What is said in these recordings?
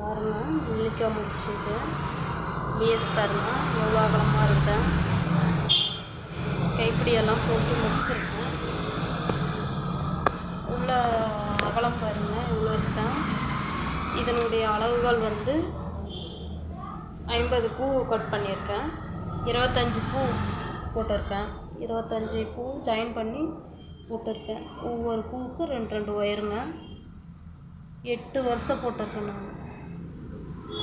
பாருங்க நெல்லிக்காய் முடிச்சிட்டு பிஎஸ் பாருங்க எவ்வளோ அகலமாக இருக்கேன் கைப்பிடியெல்லாம் போட்டு முடிச்சிருக்கேன். உள்ள அகலம் பாருங்க இவ்வளோ இருக்கேன் இதனுடைய அளவுகள் வந்து ஐம்பது பூ கட் பண்ணியிருக்கேன். இருபத்தஞ்சி பூ போட்டிருக்கேன். இருபத்தஞ்சி பூ ஜாயின் பண்ணி போட்டிருக்கேன். ஒவ்வொரு பூவுக்கும் ரெண்டு ரெண்டு ஒயருங்க எட்டு வருஷம் போட்டிருக்கேன் நான்.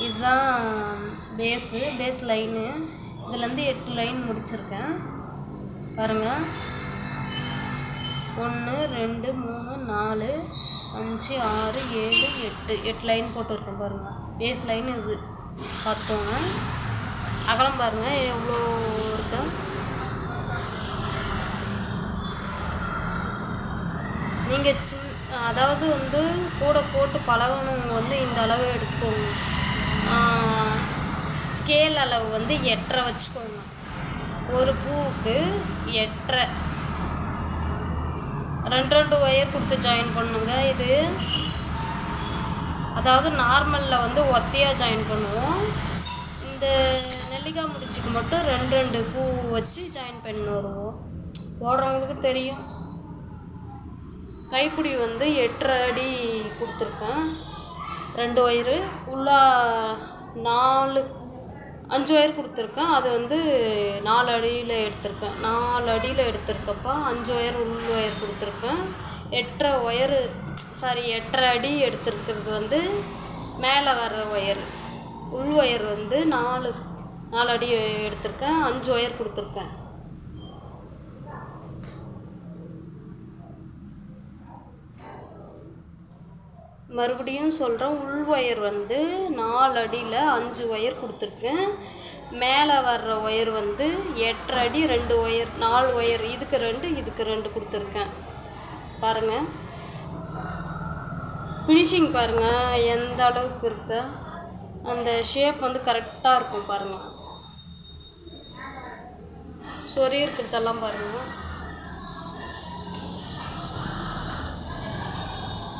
இதுதான் பேஸு பேஸ் லைனு இதுலேருந்து எட்டு லைன் முடிச்சிருக்கேன். பாருங்கள் ஒன்று ரெண்டு மூணு நாலு அஞ்சு ஆறு ஏழு எட்டு. எட்டு லைன் போட்டிருக்கேன் பாருங்கள் பேஸ் லைன் இது. பார்த்தோங்க அகலம் பாருங்கள் எவ்வளோ இருக்கு? நீங்கள் சின் அதாவது வந்து கூட போட்டு பழகணும் வந்து இந்த அளவு எடுத்துக்கோங்க. ஸ்கேல் அளவு வந்து எட்டரை வச்சுக்கோங்க. ஒரு பூவுக்கு எட்டரை. ரெண்டு ரெண்டு ஒயர் கொடுத்து ஜாயின் பண்ணுங்க. இது அதாவது நார்மலில் வந்து ஒத்தையாக ஜாயின் பண்ணுவோம். இந்த நெல்லிக்காய் முடிச்சுக்கு மட்டும் ரெண்டு ரெண்டு பூ வச்சு ஜாயின் பண்ணி வருவோம். போடுறவங்களுக்கு தெரியும். கைப்பிடி வந்து எட்டரை அடி கொடுத்துருக்கேன். ரெண்டு ஒயரு உள்ளா நாலு அஞ்சு ஒயர் கொடுத்துருக்கேன். அது வந்து நாலு அடியில் எடுத்திருக்கேன். நாலு அடியில் எடுத்திருக்கப்பா அஞ்சு ஒயர் உள் ஒயர் கொடுத்துருக்கேன். எட்டரை ஒயரு சாரி எட்டரை அடி எடுத்திருக்கிறது வந்து மேலே வர்ற ஒயர் உள் ஒயர் வந்து நாலு நாலு அடி எடுத்திருக்கேன். அஞ்சு ஒயர் கொடுத்துருக்கேன். மறுபடியும் சொல்கிறேன் உள் ஒயர் வந்து நாலு அடியில் அஞ்சு ஒயர் கொடுத்துருக்கேன். மேலே வர்ற ஒயர் வந்து எட்டரை அடி ரெண்டு ஒயர் நாலு ஒயர் இதுக்கு ரெண்டு இதுக்கு ரெண்டு கொடுத்துருக்கேன். பாருங்கள் ஃபினிஷிங் பாருங்கள் எந்த அளவுக்கு இருக்கு அந்த ஷேப் வந்து கரெக்டாக இருக்கும் பாருங்கள் சொறி இருக்கிறதெல்லாம் பாருங்கள்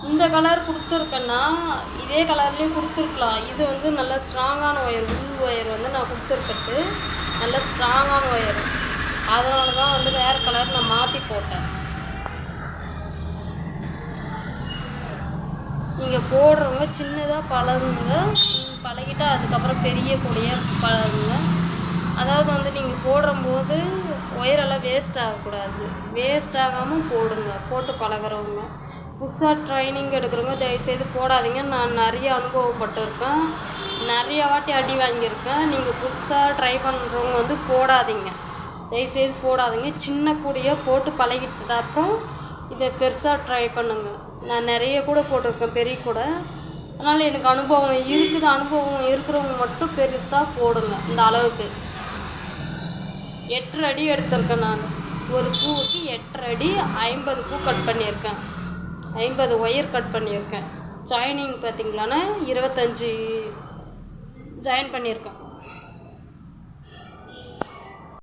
இந்த கலர் கொடுத்துருக்கேன்னா இதே கலர்லேயும் கொடுத்துருக்கலாம். இது வந்து நல்ல ஸ்ட்ராங்கான ஒயர் உள் ஒயர் வந்து நான் கொடுத்துருக்கிறது. நல்ல ஸ்ட்ராங்கான ஒயர் அதனால தான் வந்து வேறு கலர் நான் மாற்றி போட்டேன். நீங்கள் போடுறவங்க சின்னதாக பழகுங்க. பழகிட்டா அதுக்கப்புறம் பெரிய கொடியாக பழகுங்க. அதாவது வந்து நீங்கள் போடும்போது ஒயரெல்லாம் வேஸ்ட் ஆகக்கூடாது. வேஸ்ட் ஆகாமல் போடுங்க. போட்டு பழகுறவங்க. புதுசாக ட்ரைனிங் எடுக்கிறவங்க தயவுசெய்து போடாதீங்க. நான் நிறைய அனுபவப்பட்டிருக்கேன். நிறைய வாட்டி அடி வாங்கியிருக்கேன். நீங்கள் புதுசாக ட்ரை பண்ணுறவங்க வந்து போடாதீங்க. தயவுசெய்து போடாதீங்க. சின்ன கூடிய போட்டு பழகிட்டு அப்புறம் இதை பெருசாக ட்ரை பண்ணுங்கள் நான் நிறைய கூட போட்டிருக்கேன் பெரிய கூட. அதனால் எனக்கு அனுபவம் இருக்குது. அனுபவம் இருக்கிறவங்க மட்டும் பெருசாக போடுங்க இந்த அளவுக்கு. எட்டரை அடி எடுத்திருக்கேன் நான். ஒரு பூவுக்கு எட்டரை அடி ஐம்பது பூ கட் பண்ணியிருக்கேன். ஐம்பது ஒயர் கட் பண்ணியிருக்கேன். ஜாயினிங் பார்த்தீங்களான்னா இருபத்தஞ்சி ஜாயின் பண்ணியிருக்கேன்